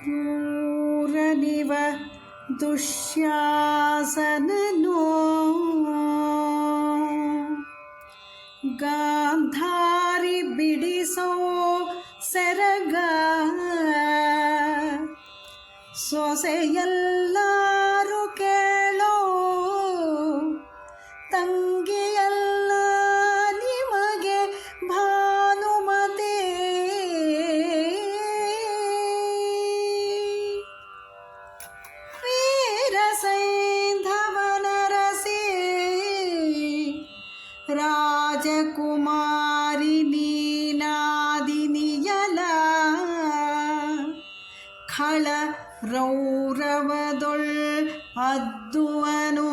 ಕ್ರೂರನಿವ ದುಶ್ಯಾಸನನೋ ಗಾಂಧಾರಿ ಬಿಡಿಸೋ ಸೆರಗ ಸೊಸೆಯಲ್ಲಾರು ಕೇಳೋ ತಂಗಿಯಲ್ಲ ಖಳ ರೌರವದೊಳ್ ಅದ್ದುವನು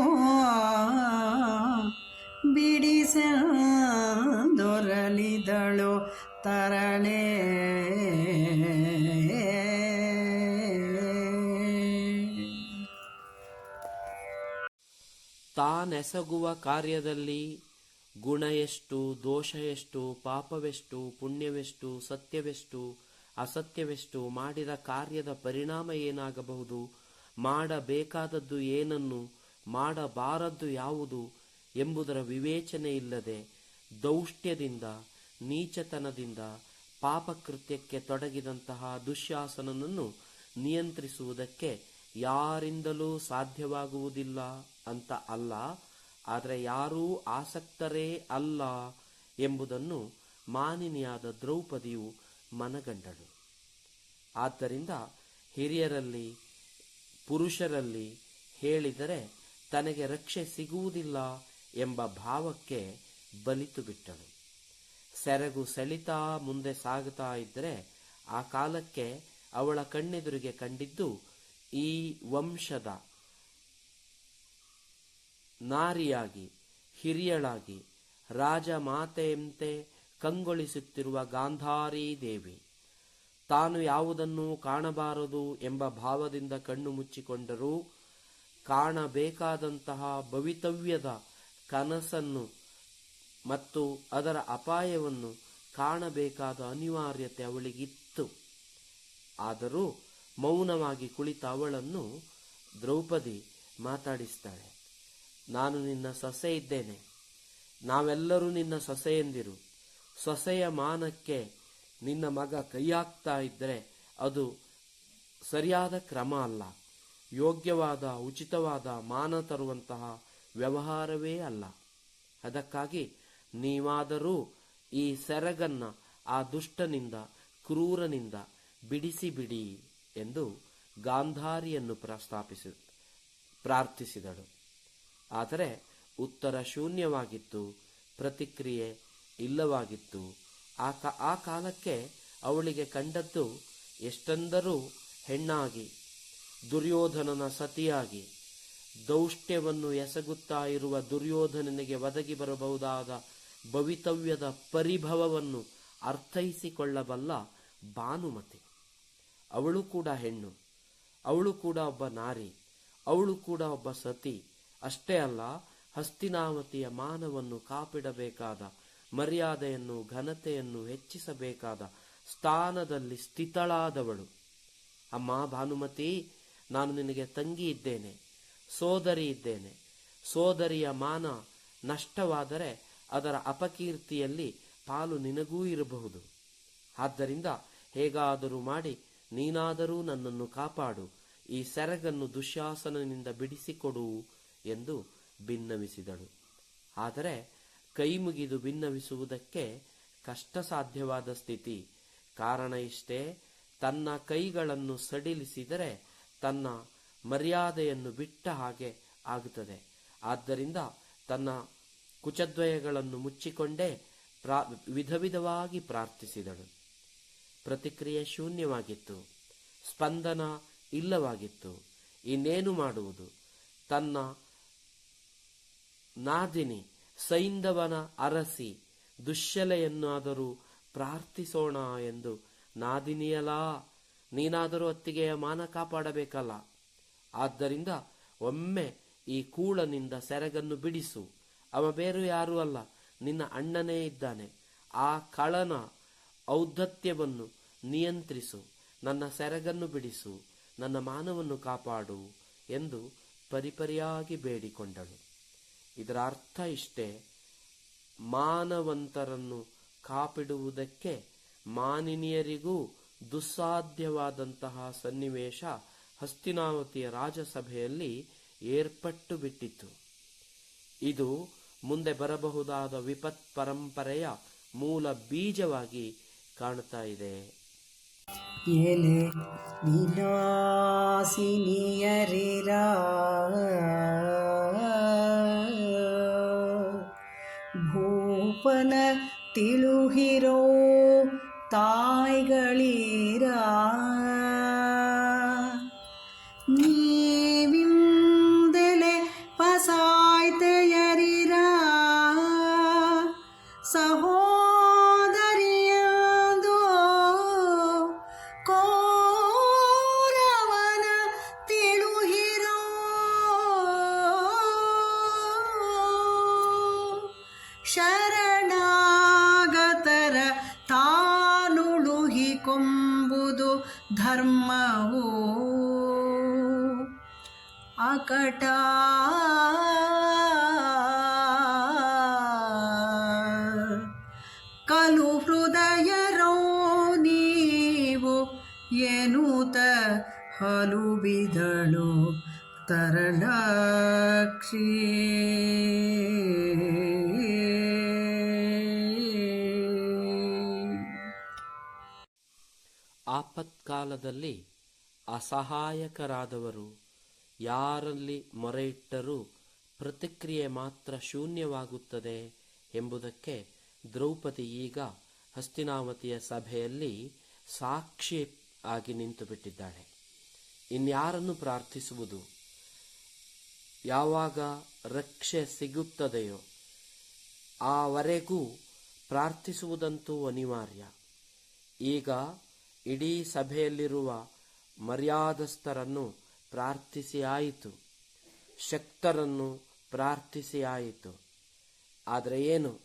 ಬಿಡಿಸದೊರಲಿದಳು ತರಳೆ ತಾನೆಸಗುವ ಕಾರ್ಯದಲ್ಲಿ ಗುಣ ಎಷ್ಟು ದೋಷ ಎಷ್ಟು ಪಾಪವೆಷ್ಟು ಪುಣ್ಯವೆಷ್ಟು ಸತ್ಯವೆಷ್ಟು ಅಸತ್ಯವೆಷ್ಟು? ಮಾಡಿದ ಕಾರ್ಯದ ಪರಿಣಾಮ ಏನಾಗಬಹುದು? ಮಾಡಬೇಕಾದದ್ದು ಏನನ್ನು? ಮಾಡಬಾರದ್ದು ಯಾವುದು ಎಂಬುದರ ವಿವೇಚನೆ ಇಲ್ಲದೆ ದೌಷ್ಟ್ಯದಿಂದ, ನೀಚತನದಿಂದ, ಪಾಪಕೃತ್ಯಕ್ಕೆ ತೊಡಗಿದಂತಹ ದುಶ್ಯಾಸನನನ್ನು ನಿಯಂತ್ರಿಸುವುದಕ್ಕೆ ಯಾರಿಂದಲೂ ಸಾಧ್ಯವಾಗುವುದಿಲ್ಲ ಅಂತ ಅಲ್ಲ, ಆದರೆ ಯಾರೂ ಆಸಕ್ತರೇ ಅಲ್ಲ ಎಂಬುದನ್ನು ಮಾನಿನಿಯಾದ ದ್ರೌಪದಿಯು ಮನಗಂಡಳು. ಆದ್ದರಿಂದ ಹಿರಿಯರಲ್ಲಿ, ಪುರುಷರಲ್ಲಿ ಹೇಳಿದರೆ ತನಗೆ ರಕ್ಷೆ ಸಿಗುವುದಿಲ್ಲ ಎಂಬ ಭಾವಕ್ಕೆ ಬಲಿತು ಬಿಟ್ಟಳು ಸೆರಗು ಸೆಳಿತಾ ಮುಂದೆ ಸಾಗುತ್ತಾ ಇದ್ದರೆ ಆ ಕಾಲಕ್ಕೆ ಅವಳ ಕಣ್ಣೆದುರಿಗೆ ಕಂಡಿದ್ದು ಈ ವಂಶದ ನಾರಿಯಾಗಿ, ಹಿರಿಯಳಾಗಿ, ರಾಜಮಾತೆಯಂತೆ ಕಂಗೊಳಿಸುತ್ತಿರುವ ಗಾಂಧಾರಿ ದೇವಿ. ತಾನು ಯಾವುದನ್ನು ಕಾಣಬಾರದು ಎಂಬ ಭಾವದಿಂದ ಕಣ್ಣು ಮುಚ್ಚಿಕೊಂಡರೂ ಕಾಣಬೇಕಾದಂತಹ ಭವಿತವ್ಯದ ಕನಸನ್ನು ಮತ್ತು ಅದರ ಅಪಾಯವನ್ನು ಕಾಣಬೇಕಾದ ಅನಿವಾರ್ಯತೆ ಅವಳಿಗಿತ್ತು. ಆದರೂ ಮೌನವಾಗಿ ಕುಳಿತ ಅವಳನ್ನು ದ್ರೌಪದಿ ಮಾತಾಡಿಸ್ತಾಳೆ, ನಾನು ನಿನ್ನ ಸೊಸೆ ಇದ್ದೇನೆ. ನಾವೆಲ್ಲರೂ ನಿನ್ನ ಸೊಸೆಯಂದಿರು. ಸೊಸೆಯ ಮಾನಕ್ಕೆ ನಿನ್ನ ಮಗ ಕೈಯಾಕ್ತಾ ಇದ್ದರೆ ಅದು ಸರಿಯಾದ ಕ್ರಮ ಅಲ್ಲ. ಯೋಗ್ಯವಾದ, ಉಚಿತವಾದ ಮಾನ ತರುವಂತಹ ವ್ಯವಹಾರವೇ ಅಲ್ಲ. ಅದಕ್ಕಾಗಿ ನೀವಾದರೂ ಈ ಸೆರಗನ್ನ ಆ ದುಷ್ಟನಿಂದ, ಕ್ರೂರನಿಂದ ಬಿಡಿಸಿ ಬಿಡಿ ಎಂದು ಗಾಂಧಾರಿಯನ್ನು ಪ್ರಸ್ತಾಪಿಸಿ, ಪ್ರಾರ್ಥಿಸಿದಳು. ಆದರೆ ಉತ್ತರ ಶೂನ್ಯವಾಗಿತ್ತು. ಪ್ರತಿಕ್ರಿಯೆ ಇಲ್ಲವಾಗಿತ್ತು. ಆ ಆ ಕಾಲಕ್ಕೆ ಅವಳಿಗೆ ಕಂಡದ್ದು ಎಷ್ಟೆಂದರೂ ಹೆಣ್ಣಾಗಿ, ದುರ್ಯೋಧನನ ಸತಿಯಾಗಿ. ದೌಷ್ಟ್ಯವನ್ನು ಎಸಗುತ್ತಾ ಇರುವ ದುರ್ಯೋಧನನಿಗೆ ಒದಗಿ ಬರಬಹುದಾದ ಭವಿತವ್ಯದ ಪರಿಭವವನ್ನು ಅರ್ಥೈಸಿಕೊಳ್ಳಬಲ್ಲ ಭಾನುಮತಿ. ಅವಳು ಕೂಡ ಹೆಣ್ಣು, ಅವಳು ಕೂಡ ಒಬ್ಬ ನಾರಿ, ಅವಳು ಕೂಡ ಒಬ್ಬ ಸತಿ. ಅಷ್ಟೇ ಅಲ್ಲ, ಹಸ್ತಿನಾವತಿಯ ಮಾನವನ್ನು ಕಾಪಿಡಬೇಕಾದ ಮರ್ಯಾದೆಯನ್ನು, ಘನತೆಯನ್ನು ಹೆಚ್ಚಿಸಬೇಕಾದ ಸ್ಥಾನದಲ್ಲಿ ಸ್ಥಿತಳಾದವಳು. ಅಮ್ಮ ಭಾನುಮತಿ, ನಾನು ನಿನಗೆ ತಂಗಿ ಇದ್ದೇನೆ, ಸೋದರಿ ಇದ್ದೇನೆ. ಸೋದರಿಯ ಮಾನ ನಷ್ಟವಾದರೆ ಅದರ ಅಪಕೀರ್ತಿಯಲ್ಲಿ ಪಾಲು ನಿನಗೂ ಇರಬಹುದು. ಆದ್ದರಿಂದ ಹೇಗಾದರೂ ಮಾಡಿ, ನೀನಾದರೂ ನನ್ನನ್ನು ಕಾಪಾಡು, ಈ ಸೆರಗನ್ನು ದುಶ್ಯಾಸನನಿಂದ ಬಿಡಿಸಿಕೊಡು ಎಂದು ಭಿನ್ನವಿಸಿದಳು ಆದರೆ ಕೈ ಮುಗಿದು ಭಿನ್ನವಿಸುವುದಕ್ಕೆ ಕಷ್ಟ ಸಾಧ್ಯವಾದ ಸ್ಥಿತಿ. ಕಾರಣ ಇಷ್ಟೇ, ತನ್ನ ಕೈಗಳನ್ನು ಸಡಿಲಿಸಿದರೆ ತನ್ನ ಮರ್ಯಾದೆಯನ್ನು ಬಿಟ್ಟ ಹಾಗೆ ಆಗುತ್ತದೆ. ಆದ್ದರಿಂದ ತನ್ನ ಕುಚದ್ವಯಗಳನ್ನು ಮುಚ್ಚಿಕೊಂಡೇ ಪ್ರಾ ವಿಧ ವಿಧವಾಗಿ ಪ್ರಾರ್ಥಿಸಿದಳು. ಪ್ರತಿಕ್ರಿಯೆ ಶೂನ್ಯವಾಗಿತ್ತು. ಸ್ಪಂದನ ಇಲ್ಲವಾಗಿತ್ತು. ಇನ್ನೇನು ಮಾಡುವುದು? ತನ್ನ ನಾದಿನಿ ಸೈಂಧವನ ಅರಸಿ ದುಶ್ಯಲೆಯನ್ನಾದರೂ ಪ್ರಾರ್ಥಿಸೋಣ ಎಂದು ನಾದಿನಿಯಲಾ, ನೀನಾದರೂ ಅತ್ತಿಗೆಯ ಮಾನ ಕಾಪಾಡಬೇಕಲ್ಲ. ಆದ್ದರಿಂದ ಒಮ್ಮೆ ಈ ಕೂಳನಿಂದ ಸೆರಗನ್ನು ಬಿಡಿಸು. ಅವ ಬೇರೆ ಯಾರೂ ಅಲ್ಲ, ನಿನ್ನ ಅಣ್ಣನೇ ಇದ್ದಾನೆ. ಆ ಕಳನ ಔದ್ಧತ್ಯವನ್ನು ನಿಯಂತ್ರಿಸು, ನನ್ನ ಸೆರಗನ್ನು ಬಿಡಿಸು, ನನ್ನ ಮಾನವನ್ನು ಕಾಪಾಡು ಎಂದು ಪರಿಪರಿಯಾಗಿ ಬೇಡಿಕೊಂಡಳು. ಇದರ ಅರ್ಥ ಇಷ್ಟೇ. ಮಾನವಂತರನ್ನು ಕಾಪಿಡುವುದಕ್ಕೆ ಮಾನಿನಿಯರಿಗೂ ದುಸ್ಸಾಧ್ಯವಾದಂತಹ ಸನ್ನಿವೇಶ ಹಸ್ತಿನಾವತಿಯ ರಾಜಸಭೆಯಲ್ಲಿ ಏರ್ಪಟ್ಟು ಬಿಟ್ಟಿತು ಇದು ಮುಂದೆ ಬರಬಹುದಾದ ವಿಪತ್ ಪರಂಪರೆಯ ಮೂಲ ಬೀಜವಾಗಿ ಕಾಣ್ತಾ ಇದೆ. ಏನೇ ವಿಲಾಸಿನಿಯರಿರ ತಿಳುಹಿರೋ ತಾಯ್ಗಳಿರ ಧರ್ಮವು ಅಕಟ. ಕಲು ಹೃದಯರೋ ನೀವು ಏನುತ ಹಲು ಬಿದಳು ತರಳಕ್ಷಿ. ಆಪತ್ಕಾಲದಲ್ಲಿ ಅಸಹಾಯಕರಾದವರು ಯಾರಲ್ಲಿ ಮೊರೆಯಿಟ್ಟರೂ ಪ್ರತಿಕ್ರಿಯೆ ಮಾತ್ರ ಶೂನ್ಯವಾಗುತ್ತದೆ ಎಂಬುದಕ್ಕೆ ದ್ರೌಪದಿ ಈಗ ಹಸ್ತಿನಾವತಿಯ ಸಭೆಯಲ್ಲಿ ಸಾಕ್ಷಿ ಆಗಿ ನಿಂತು ಬಿಟ್ಟಿದ್ದಾಳೆ ಇನ್ಯಾರನ್ನು ಪ್ರಾರ್ಥಿಸುವುದು? ಯಾವಾಗ ರಕ್ಷೆ ಸಿಗುತ್ತದೆಯೋ ಆವರೆಗೂ ಪ್ರಾರ್ಥಿಸುವುದಂತೂ ಅನಿವಾರ್ಯ. ಈಗ ಇಡೀ ಸಭೆಯಲ್ಲಿರುವ ಮರ್ಯಾದಸ್ಥರನ್ನು ಪ್ರಾರ್ಥಿಸಿ ಆಯಿತು. ಶಕ್ತರನ್ನು ಪ್ರಾರ್ಥಿಸಿ ಆಯಿತು. ಆದರೆ ಏನು?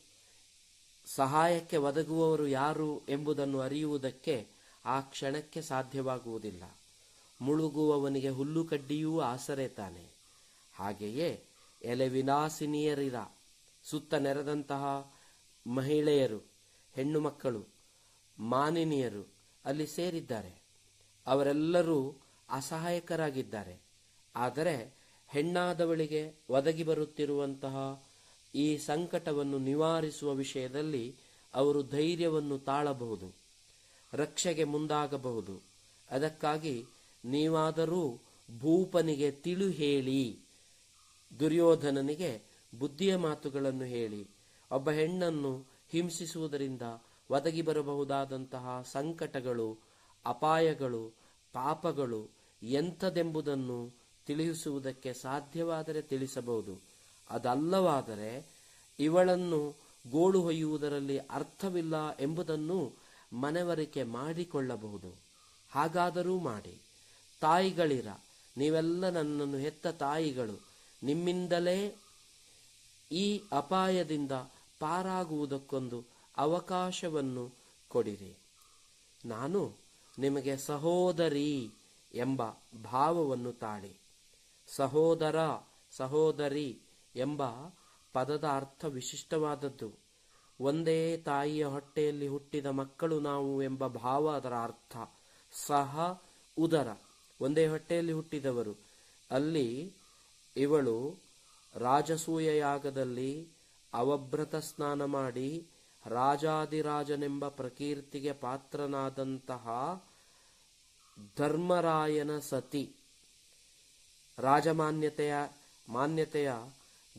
ಸಹಾಯಕ್ಕೆ ಒದಗುವವರು ಯಾರು ಎಂಬುದನ್ನು ಅರಿಯುವುದಕ್ಕೆ ಆ ಕ್ಷಣಕ್ಕೆ ಸಾಧ್ಯವಾಗುವುದಿಲ್ಲ. ಮುಳುಗುವವನಿಗೆ ಹುಲ್ಲು ಕಡ್ಡಿಯೂ ಆಸರೆ ತಾನೆ. ಹಾಗೆಯೇ ಎಲೆ ವಿಲಾಸಿನಿಯರಿರ ಸುತ್ತ ನೆರೆದಂತಹ ಮಹಿಳೆಯರು, ಹೆಣ್ಣು ಮಕ್ಕಳು, ಮಾನಿನಿಯರು ಅಲ್ಲಿ ಸೇರಿದ್ದಾರೆ. ಅವರೆಲ್ಲರೂ ಅಸಹಾಯಕರಾಗಿದ್ದಾರೆ. ಆದರೆ ಹೆಣ್ಣಾದವಳಿಗೆ ಒದಗಿ ಬರುತ್ತಿರುವಂತಹ ಈ ಸಂಕಟವನ್ನು ನಿವಾರಿಸುವ ವಿಷಯದಲ್ಲಿ ಅವರು ಧೈರ್ಯವನ್ನು ತಾಳಬಹುದು, ರಕ್ಷೆಗೆ ಮುಂದಾಗಬಹುದು. ಅದಕ್ಕಾಗಿ ನೀವಾದರೂ ಭೂಪನಿಗೆ ತಿಳು ಹೇಳಿ, ದುರ್ಯೋಧನನಿಗೆ ಬುದ್ಧಿಯ ಮಾತುಗಳನ್ನು ಹೇಳಿ, ಒಬ್ಬ ಹೆಣ್ಣನ್ನು ಹಿಂಸಿಸುವುದರಿಂದ ಒದಗಿ ಬರಬಹುದಾದಂತಹ ಸಂಕಟಗಳು, ಅಪಾಯಗಳು, ಪಾಪಗಳು ಎಂಥದೆಂಬುದನ್ನು ತಿಳಿಸುವುದಕ್ಕೆ ಸಾಧ್ಯವಾದರೆ ತಿಳಿಸಬಹುದು. ಅದಲ್ಲವಾದರೆ ಇವಳನ್ನು ಗೋಳು ಹೊಯ್ಯುವುದರಲ್ಲಿ ಅರ್ಥವಿಲ್ಲ ಎಂಬುದನ್ನು ಮನವರಿಕೆ ಮಾಡಿಕೊಳ್ಳಬಹುದು. ಹಾಗಾದರೂ ಮಾಡಿ. ತಾಯಿಗಳಿರ, ನೀವೆಲ್ಲ ನನ್ನನ್ನು ಹೆತ್ತ ತಾಯಿಗಳು, ನಿಮ್ಮಿಂದಲೇ ಈ ಅಪಾಯದಿಂದ ಪಾರಾಗುವುದಕ್ಕೊಂದು ಅವಕಾಶವನ್ನು ಕೊಡಿರಿ. ನಾನು ನಿಮಗೆ ಸಹೋದರಿ ಎಂಬ ಭಾವವನ್ನು ತಾಳಿ. ಸಹೋದರ, ಸಹೋದರಿ ಎಂಬ ಪದದ ಅರ್ಥ ವಿಶಿಷ್ಟವಾದದ್ದು. ಒಂದೇ ತಾಯಿಯ ಹೊಟ್ಟೆಯಲ್ಲಿ ಹುಟ್ಟಿದ ಮಕ್ಕಳು ನಾವು ಎಂಬ ಭಾವ ಅದರ ಅರ್ಥ. ಸಹ, ಉದರ. ಒಂದೇ ಹೊಟ್ಟೆಯಲ್ಲಿ ಹುಟ್ಟಿದವರು. ಅಲ್ಲಿ ಇವಳು ರಾಜಸೂಯ ಯಾಗದಲ್ಲಿ ಅವಭ್ರತ ಸ್ನಾನ ಮಾಡಿ ರಾಜಾದಿರಾಜನೆಂಬ ಪ್ರಕೀರ್ತಿಗೆ ಪಾತ್ರನಾದಂತಹ ಧರ್ಮರಾಯನ ಸತಿ. ರಾಜಮಾನ್ಯತೆಯ, ಮಾನ್ಯತೆಯ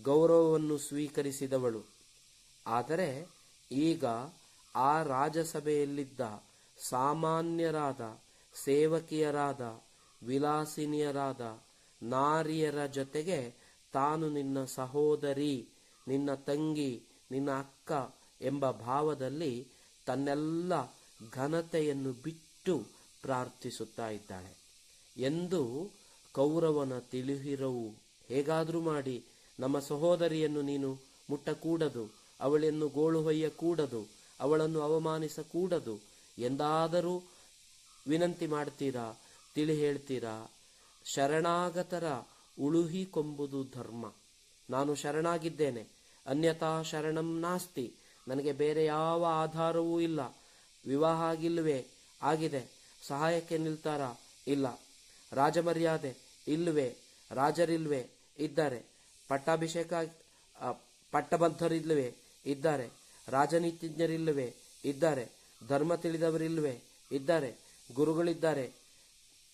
ಗೌರವವನ್ನು ಸ್ವೀಕರಿಸಿದವಳು. ಆದರೆ ಈಗ ಆ ರಾಜಸಭೆಯಲ್ಲಿದ್ದ ಸಾಮಾನ್ಯರಾದ, ಸೇವಕಿಯರಾದ, ವಿಲಾಸಿನಿಯರಾದ ನಾರಿಯರ ಜೊತೆಗೆ ತಾನು ನಿನ್ನ ಸಹೋದರಿ, ನಿನ್ನ ತಂಗಿ, ನಿನ್ನ ಅಕ್ಕ ಎಂಬ ಭಾವದಲ್ಲಿ ತನ್ನೆಲ್ಲ ಘನತೆಯನ್ನು ಬಿಟ್ಟು ಪ್ರಾರ್ಥಿಸುತ್ತಾ ಇದ್ದಾಳೆ. ಎಂದು ಕೌರವನ ತಿಳಿಹಿರವು, ಹೇಗಾದರೂ ಮಾಡಿ, ನಮ್ಮ ಸಹೋದರಿಯನ್ನು ನೀನು ಮುಟ್ಟಕೂಡದು, ಅವಳನ್ನು ಗೋಳು ಹೊಯ್ಯಕೂಡದು, ಅವಳನ್ನು ಅವಮಾನಿಸಕೂಡದು, ಎಂದಾದರೂ ವಿನಂತಿ ಮಾಡ್ತೀರಾ, ತಿಳಿ ಹೇಳ್ತೀರಾ? ಶರಣಾಗತರ ಉಳುಹಿಕೊಂಬುದು ಧರ್ಮ. ನಾನು ಶರಣಾಗಿದ್ದೇನೆ. ಅನ್ಯಥಾ ಶರಣಂ ನಾಸ್ತಿ. ನನಗೆ ಬೇರೆ ಯಾವ ಆಧಾರವೂ ಇಲ್ಲ. ವಿವಾಹ ಆಗಿಲ್ವೇ ಆಗಿದೆ. ಸಹಾಯಕ್ಕೆ ನಿಲ್ತಾರ? ಇಲ್ಲ. ರಾಜಮರ್ಯಾದೆ? ಇಲ್ವೇ ರಾಜರಿಲ್ವೇ? ಇದ್ದಾರೆ. ಪಟ್ಟಾಭಿಷೇಕ ಪಟ್ಟಬದ್ಧರಿಲ್ವೇ? ಇದ್ದಾರೆ. ರಾಜನೀತಿಜ್ಞರಿಲ್ಲವೇ ಇದ್ದಾರೆ. ಧರ್ಮ ತಿಳಿದವರಿಲ್ವೇ? ಇದ್ದಾರೆ. ಗುರುಗಳಿದ್ದಾರೆ.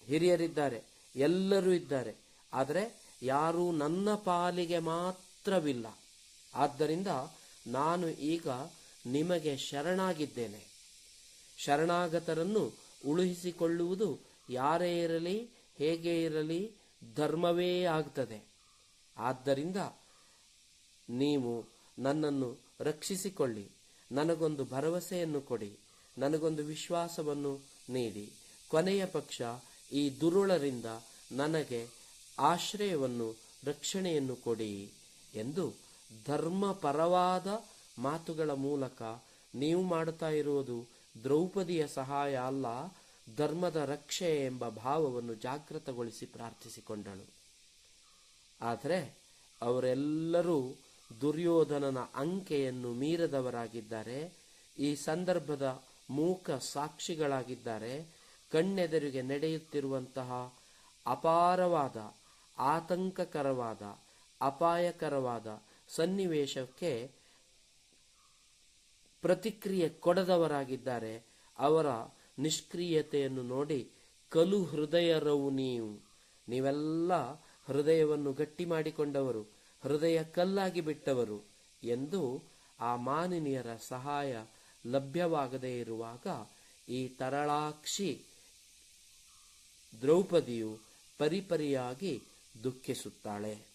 ಹಿರಿಯರಿದ್ದಾರೆ. ಎಲ್ಲರೂ ಇದ್ದಾರೆ. ಆದರೆ ಯಾರೂ ನನ್ನ ಪಾಲಿಗೆ ಮಾತ್ರವಿಲ್ಲ. ಆದ್ದರಿಂದ ನಾನು ಈಗ ನಿಮಗೆ ಶರಣಾಗಿದ್ದೇನೆ. ಶರಣಾಗತರನ್ನು ಉಳಿಸಿಕೊಳ್ಳುವುದು ಯಾರೇ ಇರಲಿ, ಹೇಗೆ ಇರಲಿ, ಧರ್ಮವೇ ಆಗ್ತದೆ. ಆದ್ದರಿಂದ ನೀವು ನನ್ನನ್ನು ರಕ್ಷಿಸಿಕೊಳ್ಳಿ, ನನಗೊಂದು ಭರವಸೆಯನ್ನು ಕೊಡಿ, ನನಗೊಂದು ವಿಶ್ವಾಸವನ್ನು ನೀಡಿ. ಕೊನೆಯ ಪಕ್ಷ ಈ ದುರುಳರಿಂದ ನನಗೆ ಆಶ್ರಯವನ್ನು, ರಕ್ಷಣೆಯನ್ನು ಕೊಡಿ ಎಂದು ಧರ್ಮಪರವಾದ ಮಾತುಗಳ ಮೂಲಕ ನೀವು ಮಾಡುತ್ತಾ ಇರುವುದು ದ್ರೌಪದಿಯ ಸಹಾಯ ಅಲ್ಲ, ಧರ್ಮದ ರಕ್ಷೆ ಎಂಬ ಭಾವವನ್ನು ಜಾಗೃತಗೊಳಿಸಿ ಪ್ರಾರ್ಥಿಸಿಕೊಂಡಳು. ಆದರೆ ಅವರೆಲ್ಲರೂ ದುರ್ಯೋಧನನ ಅಂಕೆಯನ್ನು ಮೀರದವರಾಗಿದ್ದಾರೆ. ಈ ಸಂದರ್ಭದ ಮೂಕ ಸಾಕ್ಷಿಗಳಾಗಿದ್ದಾರೆ. ಕಣ್ಣೆದುರಿಗೆ ನಡೆಯುತ್ತಿರುವಂತಹ ಅಪಾರವಾದ, ಆತಂಕಕರವಾದ, ಅಪಾಯಕರವಾದ ಸನ್ನಿವೇಶಕ್ಕೆ ಪ್ರತಿಕ್ರಿಯೆ ಕೊಡದವರಾಗಿದ್ದಾರೆ. ಅವರ ನಿಷ್ಕ್ರಿಯತೆಯನ್ನು ನೋಡಿ, ಕಲು ಹೃದಯರವು ನೀವು. ನೀವೆಲ್ಲ ಹೃದಯವನ್ನು ಗಟ್ಟಿ ಮಾಡಿಕೊಂಡವರು, ಹೃದಯ ಕಲ್ಲಾಗಿ ಬಿಟ್ಟವರು ಎಂದು ಆ ಮಾನಿನಿಯರ ಸಹಾಯ ಲಭ್ಯವಾಗದೇ ಇರುವಾಗ ಈ ತರಳಾಕ್ಷಿ ದ್ರೌಪದಿಯು ಪರಿಪರಿಯಾಗಿ ದುಃಖಿಸುತ್ತಾಳೆ.